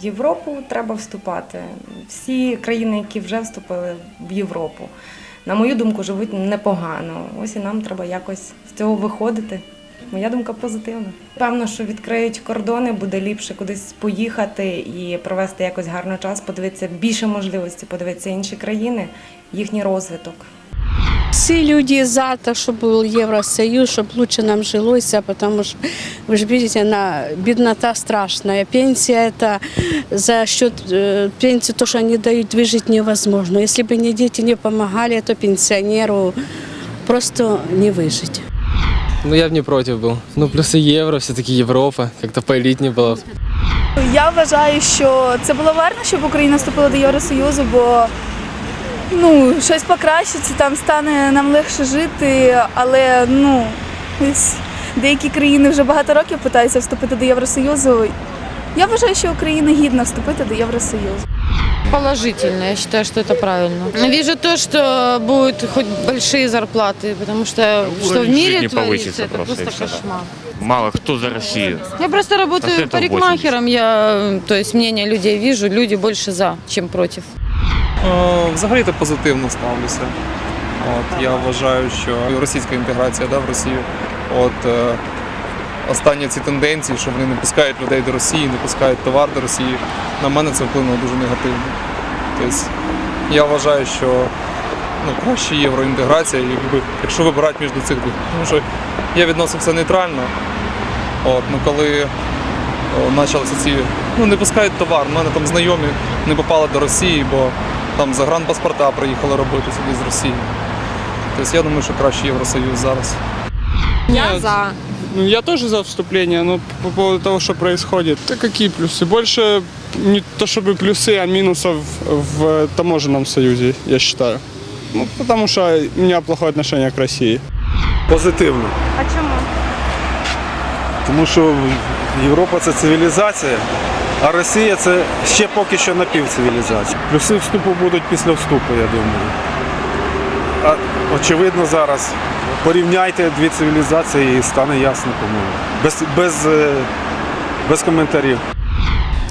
В Європу треба вступати. Всі країни, які вже вступили в Європу, на мою думку, живуть непогано. Ось і нам треба якось з цього виходити. Моя думка позитивна. Певно, що відкриють кордони, буде ліпше кудись поїхати і провести якось гарно час, подивитися більше можливостей, подивитися інші країни, їхній розвиток. Всі люди за те, щоб був Євросоюз, щоб лучше нам жилося, тому що ви ж бачите, на біднота страшна. Пенсія це за счет э, пенсии, то, що вони дають, вижити невозможно. Якщо б не діти не допомагали, то пенсіонеру просто не вижити. Ну, я бы не против был. Ну, плюсы евро, все-таки Европа. Как-то поэлитнее было. Я вважаю, що це було варто, щоб Україна вступила до Євросоюзу, бо ну, щось покращиться, там стане нам легше жити, але ну, ось деякі країни вже багато років питаються вступити до Євросоюзу. Я вважаю, що Україна гідна вступити до Євросоюзу. Положительно, я считаю, что это правильно. Вижу то, что будут хоть большие зарплаты, потому что что в Уровень мире жизни творится, повысится это просто, просто, и всё, да. кошмар. Мало кто за Россию. Я просто работаю Процентов парикмахером, я, то есть мнение людей вижу, люди больше за, чем против. Е, Взагалі-то позитивно ставлюся. От, я вважаю, що російська інтеграція да, в Росію. От, е, останні ці тенденції, що вони не пускають людей до Росії, не пускають товар до Росії, на мене це вплинуло дуже негативно. Тобто, я вважаю, що ну, краще євроінтеграція, якби, якщо вибирати між цих двох. Тому що я відносився нейтрально. От, ну, коли о, почалися ці, ну не пускають товар. У мене там знайомі не попали до Росії, бо там загранпаспорта приїхали робити сюди з Росії. Тобто я думаю, що краще Євросоюз зараз. Я за. Ну, я тоже за вступление, но по поводу того, что происходит. Да какие плюсы? Больше не то чтобы плюсы, а минусов в таможенном союзе, я считаю. Ну, потому что у меня плохое отношение к России. Позитивно. А чому? Тому що Європа це цивілізація, а Росія це ще поки що напівцивілізація. Плюси вступу будуть після вступу, я думаю. А очевидно зараз. Порівняйте дві цивілізації і стане ясно, по-моєму. Без, без, е, без коментарів.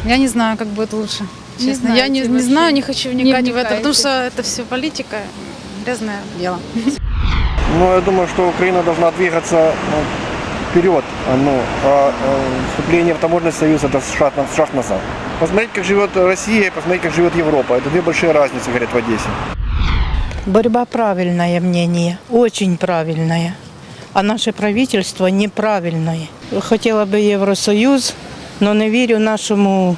Я не знаю, как будет лучше. Не Честно, я не, не знаю, не хочу вникать в это, потому что это все политика, грязное дело. Ну, я думаю, что Украина должна двигаться ну, вперед. а, Ну, а, а вступление в таможенный союз это шаг, на- шаг назад. Посмотреть, как живет Россия, и посмотреть, как живет Европа. Это две большие разницы, говорят в Одессе. Борьба правильное мнение, очень правильное. А наше правительство неправильное. Хотела бы Евросоюз, но не верю нашему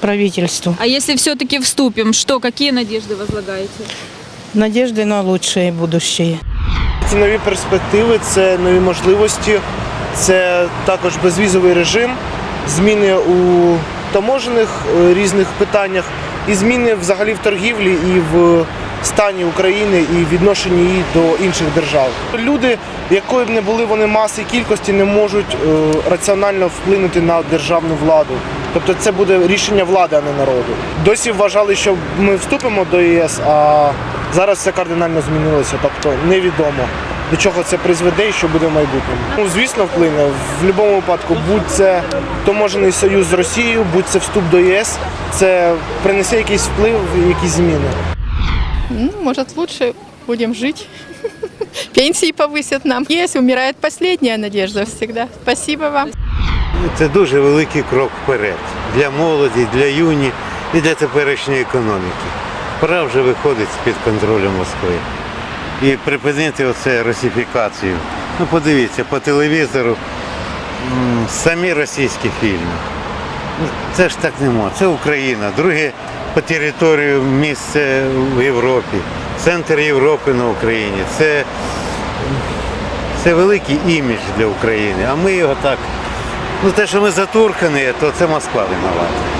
правительству. А если все-таки вступим, что, какие надежды возлагаете? Надежды на лучшее будущее. Це нові перспективи, це нові можливості, це також безвізовий режим, зміни у таможених е, різних питаннях і зміни взагалі в торгівлі і в стані України і відношенні її до інших держав. Люди, якої б не були вони маси і кількості, не можуть е, раціонально вплинути на державну владу. Тобто це буде рішення влади, а не народу. Досі вважали, що ми вступимо до ЄС, а зараз це кардинально змінилося. Тобто невідомо до чого це призведе і що буде в майбутньому. Ну, звісно, вплине. В будь-якому випадку, будь це таможений союз з Росією, будь це вступ до ЄС, це принесе якийсь вплив, якісь зміни. Ну, может, лучше будем жить. Пенсии повысят нам. Есть, умирает последняя надежда всегда. Спасибо вам. Це дуже великий крок вперед для молоді, для юні і для теперішньої економіки. Пора вже виходить з-під контролю Москви і припинити оце росифікацію. Ну подивіться, по телевізору самі російські фільми. Ну, Це ж так нема. Це Україна. Друге по територію місце в Європі, центр Європи на Україні. Це, це великий імідж для України. А ми його так. Ну те, що ми затуркані, то це Москва винувата.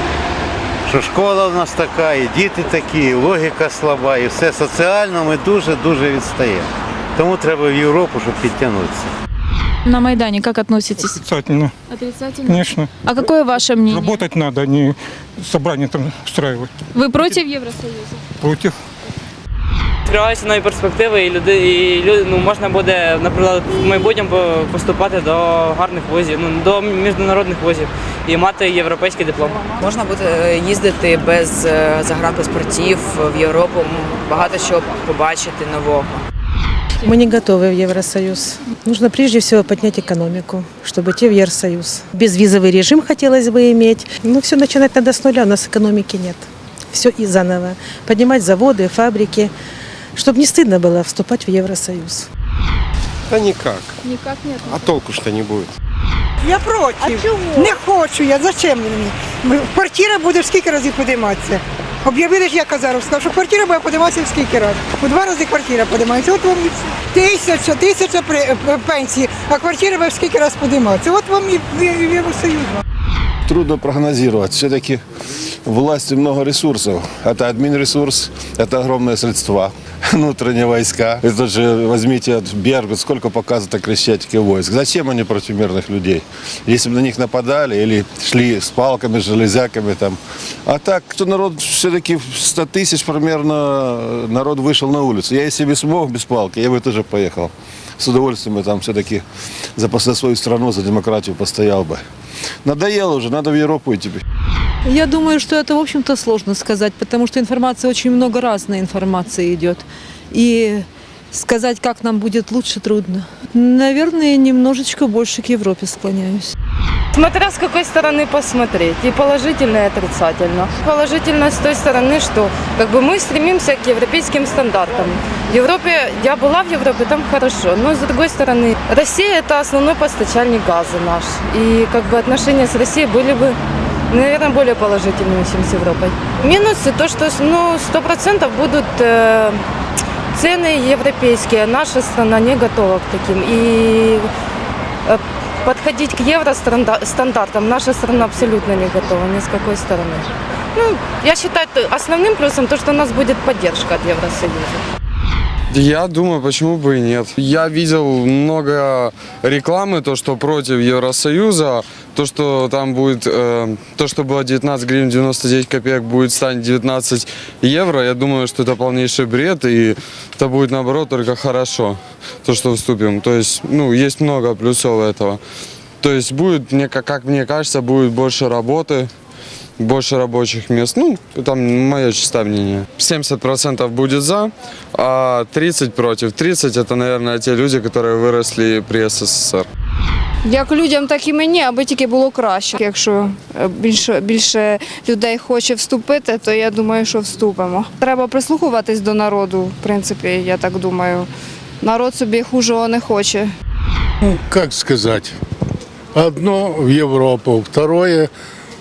Що школа в нас така, і діти такі, і логіка слаба, і все соціально ми дуже-дуже відстаємо. Тому треба в Європу, щоб підтягнутися. На Майдане как относитесь? Отрицательно, Отрицательно. конечно. А какое ваше мнение? Работать надо, а не собрание там устраивать. Вы против Евросоюза? Против Відкриваються нові перспективи, і люди, і люди, ну, можна буде, наприклад, в майбутньому по- поступати до гарних вузів, ну, до міжнародних вузів і мати європейський диплом. Можна буде їздити без е, загранпаспортів в Європу, м, багато що побачити нового. Мы не готовы в Евросоюз. Нужно прежде всего поднять экономику, чтобы идти в Евросоюз. Безвизовый режим хотелось бы иметь. Но все начинать надо с нуля, у нас экономики нет. Все и заново. Поднимать заводы, фабрики, чтобы не стыдно было вступать в Евросоюз. Та ніяк. Никак нет. А толку ж то не буде. Я проти. Не хочу я. Зачем мені? Квартира буде в скільки разів подиматися. Об'явили ж я казаров, сказав, що квартира буде подиматися в скільки разів. У два рази квартира подимається. От вам і все. тисяча, тисяча при- е, пенсії, а квартира буде в скільки разів подиматися. От вам і в- і в Євросоюз. Трудно прогнозировать. Все-таки власти много ресурсов. Это админресурс, это огромные средства, внутренние войска. Это же возьмите от Беркут, сколько показано крещатики войск. Зачем они против мирных людей? Если бы на них нападали или шли с палками, с железяками там. А так, кто народ, все-таки 100 тысяч примерно народ вышел на улицу. Я если бы смог без палки, я бы тоже поехал. С удовольствием бы там все-таки за свою страну, за демократию постоял бы. Надоело уже, надо в Европу идти. Я думаю, что это, в общем-то, сложно сказать, потому что информация, очень много разной информации идет. И сказать, как нам будет лучше, трудно. Наверное, немножечко больше к Европе склоняюсь. Смотря с какой стороны посмотреть, и положительно, и отрицательно. Положительно с той стороны, что как бы мы стремимся к европейским стандартам. В Европе, я была в Европе, там хорошо, но с другой стороны, Россия это основной поставщик газа наш. И как бы отношения с Россией были бы наверное, более положительными, чем с Европой. Минусы то, что ну, 100% будут э, цены европейские. Наша страна не готова к таким. И э, подходить к евростандартам наша страна абсолютно не готова ни с какой стороны. Ну, я считаю, т- основным плюсом то, что у нас будет поддержка от Евросоюза. Я думаю, почему бы и нет. Я видел много рекламы, то, что против Евросоюза, то, что там будет, э, то, что было 19 гривен 99 копеек, будет стать 19 евро. Я думаю, что это полнейший бред, и это будет, наоборот, только хорошо, то, что вступим. То есть, ну, есть много плюсов этого. То есть будет, мне, как как мне кажется, будет больше работы, больше рабочих мест. Ну, там мое чистое мнение. 70% будет за, а 30 против. 30 это, наверное, те люди, которые выросли при СССР. Як людям, так і мені, аби тільки було краще. Якщо е, більше, більше людей хоче вступити, то я думаю, що вступимо. Треба прислухуватись до народу, в принципі, я так думаю. Народ собі хужого не хоче. Ну, как сказать? Одно в Европу, второе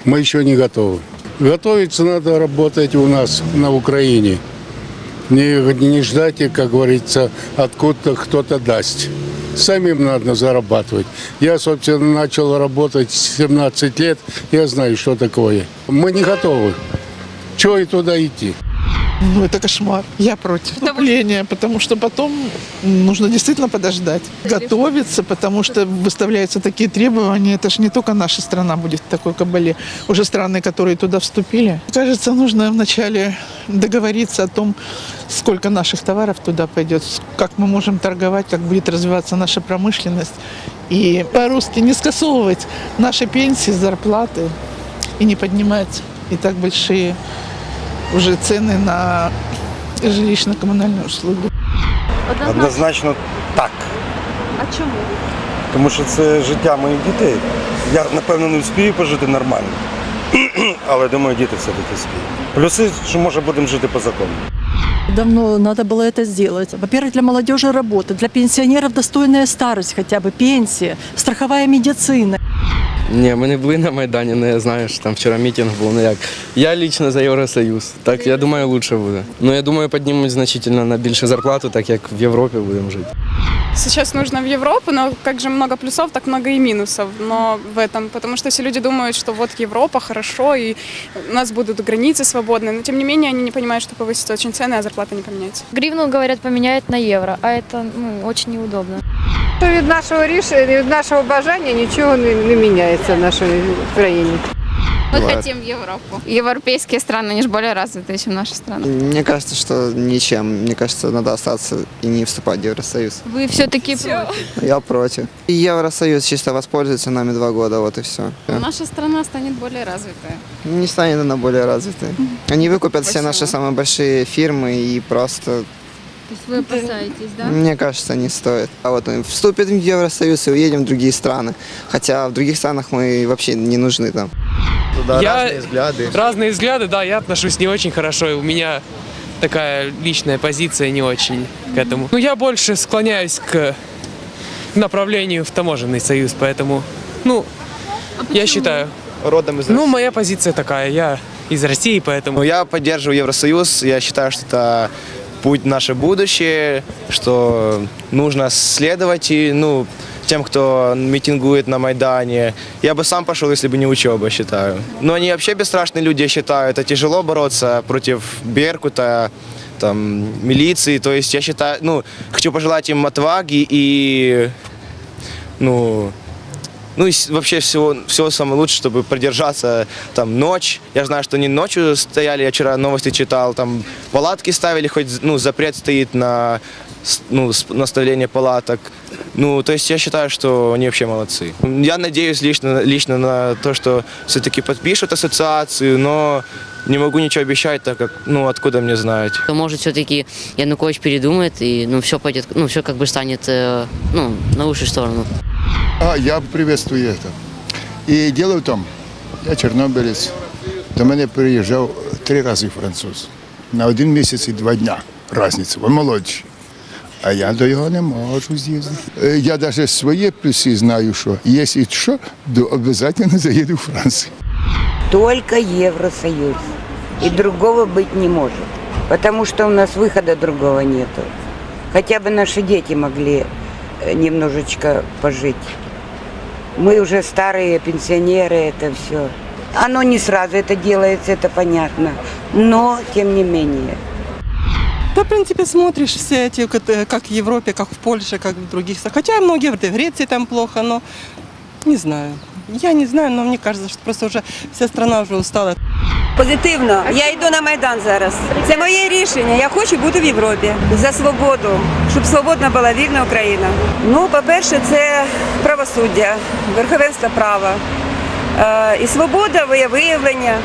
мы еще не готовы. Готовиться надо работать у нас на Украине. Не, не ждать, как говорится, откуда кто-то даст. Самим надо зарабатывать. Я, собственно, начал работать с 17 лет. Я знаю, что такое. Мы не готовы. Чего и туда идти? Ну, это кошмар. Я против вступления, потому что потом нужно действительно подождать. Готовиться, потому что выставляются такие требования. Это же не только наша страна будет в такой кабале. Уже страны, которые туда вступили. Кажется, нужно вначале договориться о том, сколько наших товаров туда пойдет, как мы можем торговать, как будет развиваться наша промышленность. И по-русски не скасовывать наши пенсии, зарплаты и не поднимать и так большие уже цены на жилищно-коммунальные услуги. Однозначно так. А чому? Тому що це життя моїх дітей. Я, напевно, не вспію пожити нормально. Але думаю, діти все-таки вспіють. Плюси, що може будемо жити по закону. Давно надо было это сделать. Во-первых, для молодежи работа, для пенсионеров достойная старость хотя бы, пенсия, страховая медицина. Ні, ми не були на Майдані, але я знаю, що там вчора мітинг був. Ну як. Я лично за Євросоюз. Так, я думаю, краще буде. Ну, я думаю, піднімуть значительно на більшу зарплату, так як в Європі будемо жити. Сейчас нужно в Европу, но как же много плюсов, так много и минусов. Но в этом, потому что все люди думают, что вот Европа хорошо, и у нас будут границы свободные. Но тем не менее они не понимают, что повысятся очень цены, а зарплата не поменяется. Гривну, говорят, поменяют на евро, а это ну, очень неудобно. Від нашого рішення, від нашого бажання нічого не, не міняється в нашій країні. Мы хотим в Европу. Европейские страны, они же более развитые, чем наши страны. Мне кажется, что ничем. Мне кажется, надо остаться и не вступать в Евросоюз. Вы все-таки против. Я против. И Евросоюз чисто воспользуется нами два года, вот и все. Наша страна станет более развитая. Не станет она более развитой. Они выкупят все Спасибо. наши самые большие фирмы и просто, то есть вы опасаетесь, да? мне кажется, не стоит. А вот мы вступим в Евросоюз и уедем в другие страны. Хотя в других странах мы вообще не нужны там. Туда Я- разные взгляды. Разные взгляды, да, я отношусь не очень хорошо. и У меня такая личная позиция не очень к этому. Ну, я больше склоняюсь к направлению в таможенный союз, поэтому, ну, я считаю, Родом из ну, моя позиция такая, я из России, поэтому... Ну, я поддерживаю Евросоюз. Я считаю, что это путь наше будущее, что нужно следовать и, ну, тем, кто митингует на Майдане. Я бы сам пошел, если бы не учеба, считаю. Но они вообще бесстрашные люди, я считаю. Это тяжело бороться против Беркута, там, милиции. То есть я считаю, ну, хочу пожелать им отваги и, ну, ну и вообще всего, всего самое лучшее, чтобы продержаться там ночь. Я знаю, что они ночью стояли, я вчера новости читал, там палатки ставили, хоть ну, запрет стоит на ну, с- наставление палаток. Ну, то есть я считаю, что они вообще молодцы. Я надеюсь лично, лично на то, что все-таки подпишут ассоциацию, но не могу ничего обещать, так как, ну, откуда мне знать. Может, все-таки Янукович передумает и ну все пойдет, ну все как бы станет э, ну на лучшую сторону. А, я приветствую это. І діло в тому, я чорнобилець, до мене приїжджав три рази француз. На один місяць і два дня різниця, бо молодші. А я до його не можу з'їздити. Е, Я навіть свої плюси знаю, що якщо що, то обов'язково заїду в Францію. Только Евросоюз. И другого быть не может. Потому что у нас выхода другого нету. Хотя бы наши дети могли э, немножечко пожить. Мы уже старые пенсионеры, это все. Оно не сразу это делается, это понятно. Но, тем не менее. Да, в принципе, смотришь все эти, как э, как в Европе, как в Польше, как в других. Хотя многие в Греции там плохо, но не знаю. Я не знаю, но мне кажется, что просто уже вся страна уже устала. Позитивно. Я йду на Майдан зараз. Це моє рішення. Я хочу бути в Європі за свободу, щоб свободна була вільна Україна. Ну, по-перше, це правосуддя, верховенство права е, і свобода виявлення.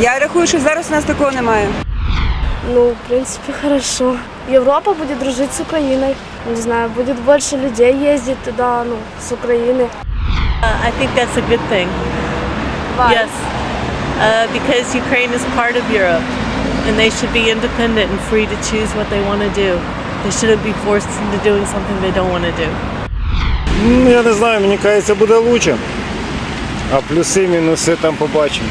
Я рахую, що зараз у нас такого немає. Ну, в принципе, хорошо. Европа будет дружить с Украиной. Не знаю, будет больше людей ездить туда, ну, с Украины. I think that's a good thing. Why? Yes, uh, because Ukraine is part of Europe, and they should be independent and free to choose what they want to do. They shouldn't be forced into doing something they don't want to do. Ну, я не знаю, мені кажеться, буде краще. А плюси, мінуси там побачимо.